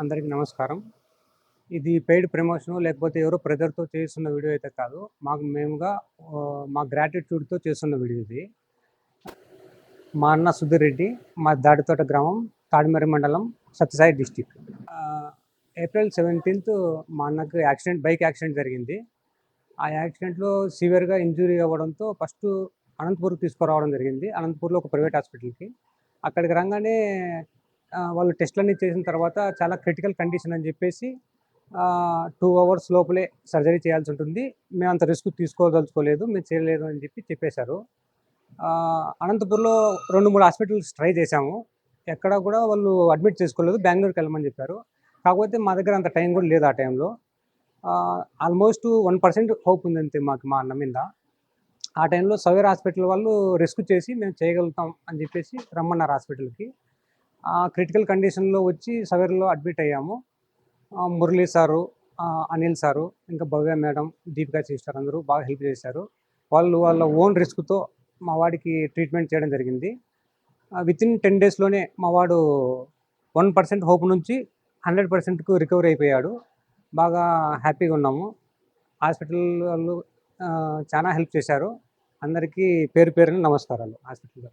అందరికీ నమస్కారం. ఇది పెయిడ్ ప్రమోషన్ లేకపోతే ఎవరో ప్రెజర్తో చేస్తున్న వీడియో అయితే కాదు. మాకు మేముగా మా గ్రాటిట్యూడ్తో చేస్తున్న వీడియో ఇది. మా అన్న సుధీర్ రెడ్డి మా దాడితోట గ్రామం తాడిమర్రి మండలం సత్యసాయి డిస్టిక్. ఏప్రిల్ సెవెంటీన్త్ మా అన్నకు యాక్సిడెంట్ బైక్ యాక్సిడెంట్ జరిగింది. ఆ యాక్సిడెంట్లో సివియర్గా ఇంజురీ అవ్వడంతో ఫస్ట్ అనంతపూర్కి తీసుకురావడం జరిగింది. అనంతపూర్లో ఒక ప్రైవేట్ హాస్పిటల్కి. అక్కడికి రాగానే వాళ్ళు టెస్ట్లన్నీ చేసిన తర్వాత చాలా క్రిటికల్ కండిషన్ అని చెప్పేసి టూ అవర్స్ లోపలే సర్జరీ చేయాల్సి ఉంటుంది. మేము అంత రిస్క్ తీసుకోదలుచుకోలేదు మేము చేయలేదు అని చెప్పి చెప్పేశారు. అనంతపూర్లో రెండు మూడు హాస్పిటల్స్ ట్రై చేశాము. ఎక్కడ కూడా వాళ్ళు అడ్మిట్ చేసుకోలేదు బెంగళూరుకి వెళ్ళమని చెప్పారు. కాకపోతే మా దగ్గర అంత టైం కూడా లేదు ఆ టైంలో. ఆల్మోస్ట్ వన్ పర్సెంట్ హోప్ ఉందంతే మాకు మా అన్న మీద. ఆ టైంలో సవేర్ హాస్పిటల్ వాళ్ళు రిస్క్ చేసి మేము చేయగలుగుతాం అని చెప్పేసి రమ్మన్నారు హాస్పిటల్కి. క్రిటికల్ కండిషన్లో వచ్చి సవేర్లో అడ్మిట్ అయ్యాము. మురళీ సారు అనిల్ సారు ఇంకా భవ్య మేడం దీపికా సిస్టర్ అందరూ బాగా హెల్ప్ చేశారు. వాళ్ళు వాళ్ళ ఓన్ రిస్క్తో మా వాడికి ట్రీట్మెంట్ చేయడం జరిగింది. విత్ ఇన్ టెన్ డేస్లోనే మా వాడు వన్ పర్సెంట్ హోప్ నుంచి హండ్రెడ్ పర్సెంట్కు రికవరీ అయిపోయాడు. బాగా హ్యాపీగా ఉన్నాము. హాస్పిటల్ వాళ్ళు చాలా హెల్ప్ చేశారు. అందరికీ పేరు పేరుని నమస్కారాలు హాస్పిటల్